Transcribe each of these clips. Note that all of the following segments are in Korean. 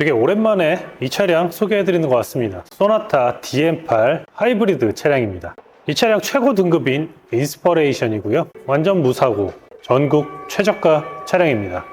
되게 오랜만에 이 차량 소개해 드리는 것 같습니다. 소나타 DM8 하이브리드 차량입니다. 이 차량 최고 등급인 인스퍼레이션이고요. 완전 무사고 전국 최저가 차량입니다.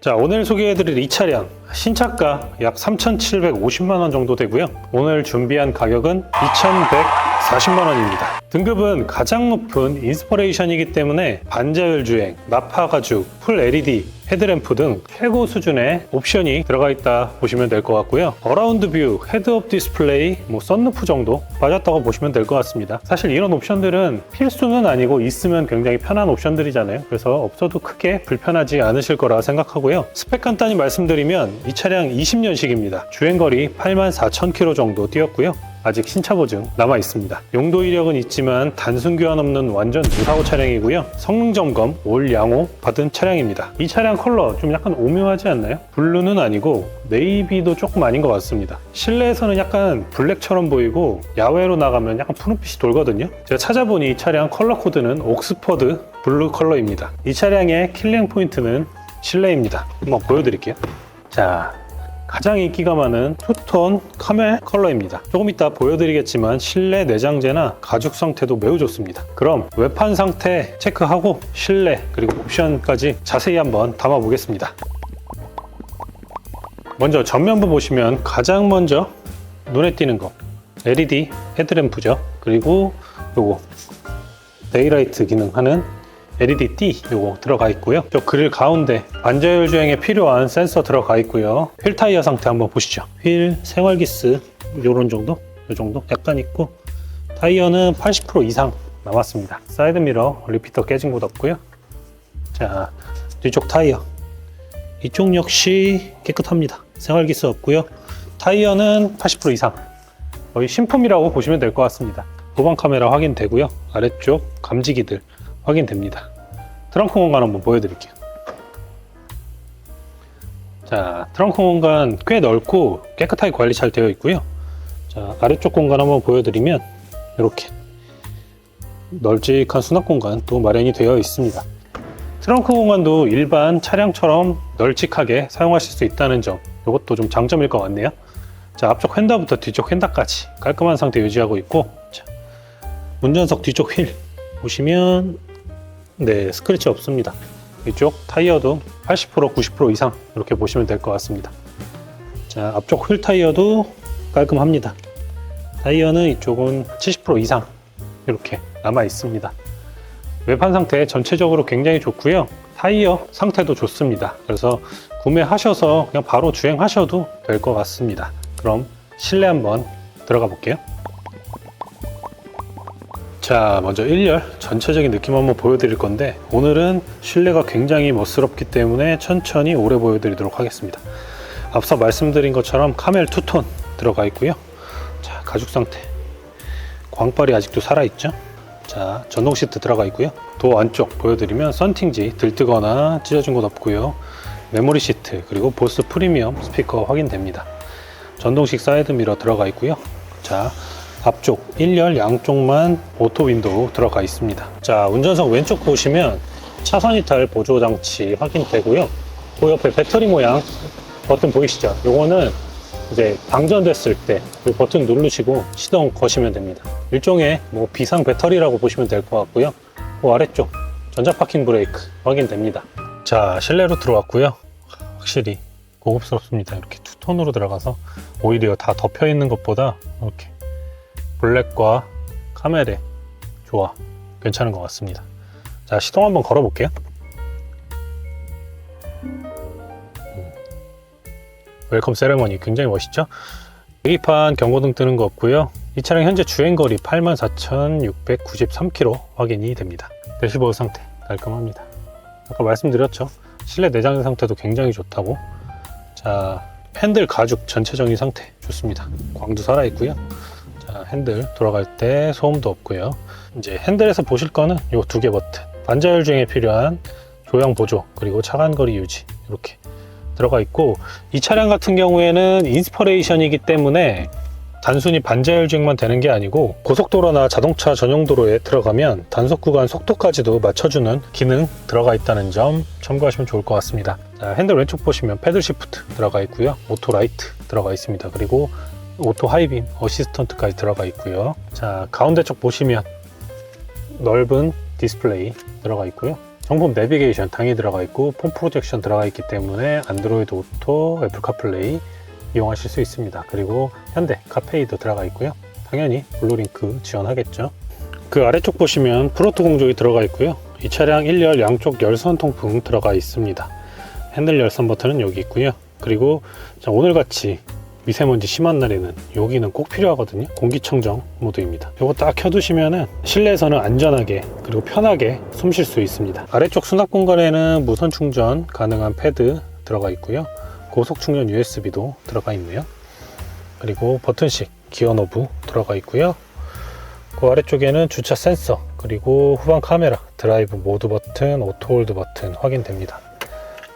자, 오늘 소개해드릴 이 차량 신차가 약 3,750만 원 정도 되고요. 오늘 준비한 가격은 2,140만 원입니다. 등급은 가장 높은 인스퍼레이션이기 때문에 반자율 주행, 나파 가죽, 풀 LED, 헤드램프 등 최고 수준의 옵션이 들어가 있다 보시면 될 것 같고요. 어라운드 뷰, 헤드업 디스플레이, 뭐 썬루프 정도 빠졌다고 보시면 될 것 같습니다. 사실 이런 옵션들은 필수는 아니고 있으면 굉장히 편한 옵션들이잖아요. 그래서 없어도 크게 불편하지 않으실 거라 생각하고요. 스펙 간단히 말씀드리면 이 차량 20년식입니다. 주행거리 84,000km 정도 뛰었고요. 아직 신차 보증 남아 있습니다. 용도 이력은 있지만 단순 교환 없는 완전 무사고 차량이고요. 성능 점검 올 양호 받은 차량입니다. 이 차량 컬러 좀 약간 오묘하지 않나요? 블루는 아니고 네이비도 조금 아닌 것 같습니다. 실내에서는 약간 블랙처럼 보이고 야외로 나가면 약간 푸른빛이 돌거든요. 제가 찾아보니 이 차량 컬러 코드는 옥스퍼드 블루 컬러입니다. 이 차량의 킬링 포인트는 실내입니다. 한번 보여드릴게요. 자, 가장 인기가 많은 투톤 카멜 컬러입니다. 조금 이따 보여드리겠지만 실내 내장재나 가죽 상태도 매우 좋습니다. 그럼 외판 상태 체크하고 실내 그리고 옵션까지 자세히 한번 담아 보겠습니다. 먼저 전면부 보시면 가장 먼저 눈에 띄는 거 LED 헤드램프죠. 그리고 요거 데이라이트 기능하는 LED D 요거 들어가 있고요. 저 그릴 가운데 반자율 주행에 필요한 센서 들어가 있고요. 휠 타이어 상태 한번 보시죠. 휠 생활 기스 요런 정도? 요 정도? 약간 있고 타이어는 80% 이상 남았습니다. 사이드 미러 리피터 깨진 곳 없고요. 자 뒤쪽 타이어 이쪽 역시 깨끗합니다. 생활 기스 없고요. 타이어는 80% 이상 거의 신품이라고 보시면 될 것 같습니다. 후방 카메라 확인되고요. 아래쪽 감지기들 확인됩니다. 트렁크 공간 한번 보여드릴게요. 자, 트렁크 공간 꽤 넓고 깨끗하게 관리 잘 되어 있고요. 자, 아래쪽 공간 한번 보여드리면 이렇게 널찍한 수납 공간 또 마련이 되어 있습니다. 트렁크 공간도 일반 차량처럼 널찍하게 사용하실 수 있다는 점 이것도 좀 장점일 것 같네요. 자, 앞쪽 휀다부터 뒤쪽 휀다까지 깔끔한 상태 유지하고 있고 자, 운전석 뒤쪽 휠 보시면 네 스크래치 없습니다. 이쪽 타이어도 80% 90% 이상 이렇게 보시면 될 것 같습니다. 자 앞쪽 휠 타이어도 깔끔합니다. 타이어는 이쪽은 70% 이상 이렇게 남아 있습니다. 외판 상태 전체적으로 굉장히 좋고요. 타이어 상태도 좋습니다. 그래서 구매하셔서 그냥 바로 주행하셔도 될 것 같습니다. 그럼 실내 한번 들어가 볼게요. 자, 먼저 1열 전체적인 느낌 한번 보여드릴 건데 오늘은 실내가 굉장히 멋스럽기 때문에 천천히 오래 보여드리도록 하겠습니다. 앞서 말씀드린 것처럼 카멜 투톤 들어가 있고요. 자, 가죽 상태. 광발이 아직도 살아있죠? 자, 전동 시트 들어가 있고요. 도 안쪽 보여드리면 썬팅지 들뜨거나 찢어진 곳 없고요. 메모리 시트 그리고 보스 프리미엄 스피커 확인됩니다. 전동식 사이드 미러 들어가 있고요. 자, 앞쪽 1열 양쪽만 오토 윈도우 들어가 있습니다. 자, 운전석 왼쪽 보시면 차선 이탈 보조 장치 확인되고요. 그 옆에 배터리 모양 버튼 보이시죠? 요거는 이제 방전됐을 때 이 버튼 누르시고 시동 거시면 됩니다. 일종의 뭐 비상 배터리라고 보시면 될 것 같고요. 그 아래쪽 전자 파킹 브레이크 확인됩니다. 자, 실내로 들어왔고요. 확실히 고급스럽습니다. 이렇게 투톤으로 들어가서 오히려 다 덮여 있는 것보다 이렇게 블랙과 카멜의 조화 괜찮은 것 같습니다. 자 시동 한번 걸어 볼게요. 음. 웰컴 세레머니 굉장히 멋있죠? 계기판 경고등 뜨는 거 없고요. 이 차량 현재 주행거리 84,693km 확인이 됩니다. 대시보드 상태 깔끔합니다. 아까 말씀드렸죠. 실내 내장 상태도 굉장히 좋다고. 자 핸들 가죽 전체적인 상태 좋습니다. 광도 살아있고요. 자, 핸들 돌아갈 때 소음도 없고요. 이제 핸들에서 보실 거는 이 두 개 버튼. 반자율 주행에 필요한 조형 보조 그리고 차간 거리 유지 이렇게 들어가 있고 이 차량 같은 경우에는 인스퍼레이션이기 때문에 단순히 반자율 주행만 되는 게 아니고 고속도로나 자동차 전용 도로에 들어가면 단속 구간 속도까지도 맞춰주는 기능 들어가 있다는 점 참고하시면 좋을 것 같습니다. 자, 핸들 왼쪽 보시면 패들 시프트 들어가 있고요. 오토 라이트 들어가 있습니다. 그리고 오토 하이빔 어시스턴트까지 들어가 있고요. 자, 가운데 쪽 보시면 넓은 디스플레이 들어가 있고요. 정품 내비게이션 당연히 들어가 있고 폰 프로젝션 들어가 있기 때문에 안드로이드 오토, 애플 카플레이 이용하실 수 있습니다. 그리고 현대 카페이도 들어가 있고요. 당연히 블루링크 지원하겠죠. 그 아래쪽 보시면 프로토 공조기 들어가 있고요. 이 차량 1열 양쪽 열선 통풍 들어가 있습니다. 핸들 열선 버튼은 여기 있고요. 그리고 자, 오늘같이 미세먼지 심한 날에는 여기는 꼭 필요하거든요. 공기청정 모드입니다. 이거 딱 켜두시면은 실내에서는 안전하게 그리고 편하게 숨 쉴 수 있습니다. 아래쪽 수납 공간에는 무선 충전 가능한 패드 들어가 있고요. 고속 충전 USB도 들어가 있네요. 그리고 버튼식 기어 노브 들어가 있고요. 그 아래쪽에는 주차 센서 그리고 후방 카메라 드라이브 모드 버튼 오토 홀드 버튼 확인됩니다.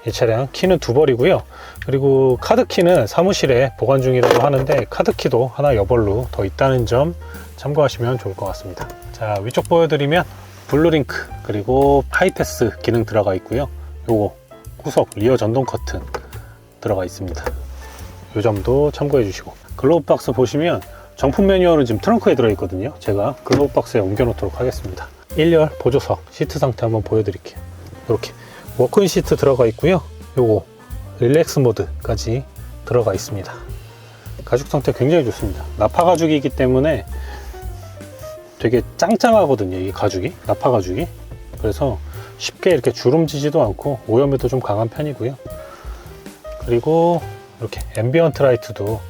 이 차량 키는 두 벌이고요. 그리고 카드 키는 사무실에 보관 중이라고 하는데 카드 키도 하나 여벌로 더 있다는 점 참고하시면 좋을 것 같습니다. 자 위쪽 보여드리면 블루링크 그리고 하이패스 기능 들어가 있고요. 요거 후석 리어 전동 커튼 들어가 있습니다. 이 점도 참고해 주시고 글로브 박스 보시면 정품 매뉴얼은 지금 트렁크에 들어있거든요. 제가 글로브 박스에 옮겨 놓도록 하겠습니다. 1열 보조석 시트 상태 한번 보여드릴게요. 이렇게 워크인 시트 들어가 있고요. 요거 릴렉스 모드까지 들어가 있습니다. 가죽 상태 굉장히 좋습니다. 나파 가죽이기 때문에 되게 짱짱하거든요. 이 가죽이 나파 가죽이 그래서 쉽게 이렇게 주름지지도 않고 오염에도 좀 강한 편이고요. 그리고 이렇게 앰비언트 라이트도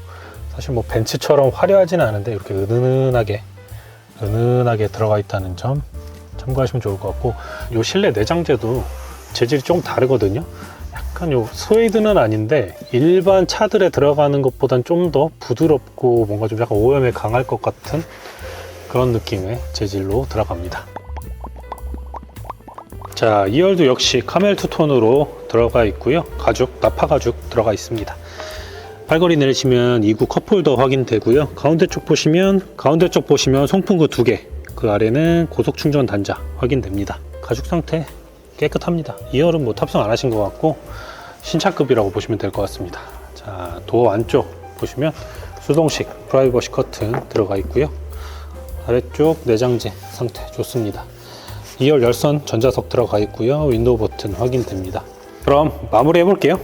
사실 뭐 벤츠처럼 화려하진 않은데 이렇게 은은하게 은은하게 들어가 있다는 점 참고하시면 좋을 것 같고 요 실내 내장재도 재질이 조금 다르거든요. 약간 요 스웨이드는 아닌데 일반 차들에 들어가는 것보단 좀 더 부드럽고 뭔가 좀 약간 오염에 강할 것 같은 그런 느낌의 재질로 들어갑니다. 자, 2열도 역시 카멜 투톤으로 들어가 있고요. 가죽, 나파 가죽 들어가 있습니다. 팔걸이 내리시면 2구 컵홀더 확인되고요. 가운데 쪽 보시면 가운데 쪽 보시면 송풍구 두 개. 그 아래는 고속 충전 단자 확인됩니다. 가죽 상태 깨끗합니다. 2열은 뭐 탑승 안 하신 것 같고 신차급이라고 보시면 될 것 같습니다. 자, 도어 안쪽 보시면 수동식 프라이버시 커튼 들어가 있고요. 아래쪽 내장재 상태 좋습니다. 2열 열선 전자석 들어가 있고요. 윈도우 버튼 확인됩니다. 그럼 마무리 해 볼게요.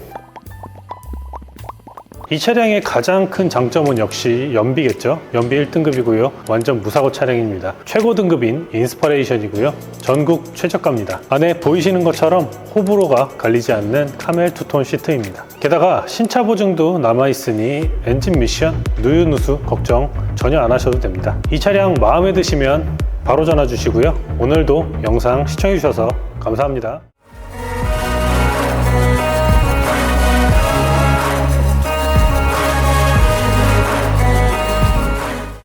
이 차량의 가장 큰 장점은 역시 연비겠죠. 연비 1등급이고요. 완전 무사고 차량입니다. 최고 등급인 인스퍼레이션이고요. 전국 최저가입니다. 안에 보이시는 것처럼 호불호가 갈리지 않는 카멜 투톤 시트입니다. 게다가 신차 보증도 남아있으니 엔진 미션, 누유누수 걱정 전혀 안 하셔도 됩니다. 이 차량 마음에 드시면 바로 전화 주시고요. 오늘도 영상 시청해 주셔서 감사합니다.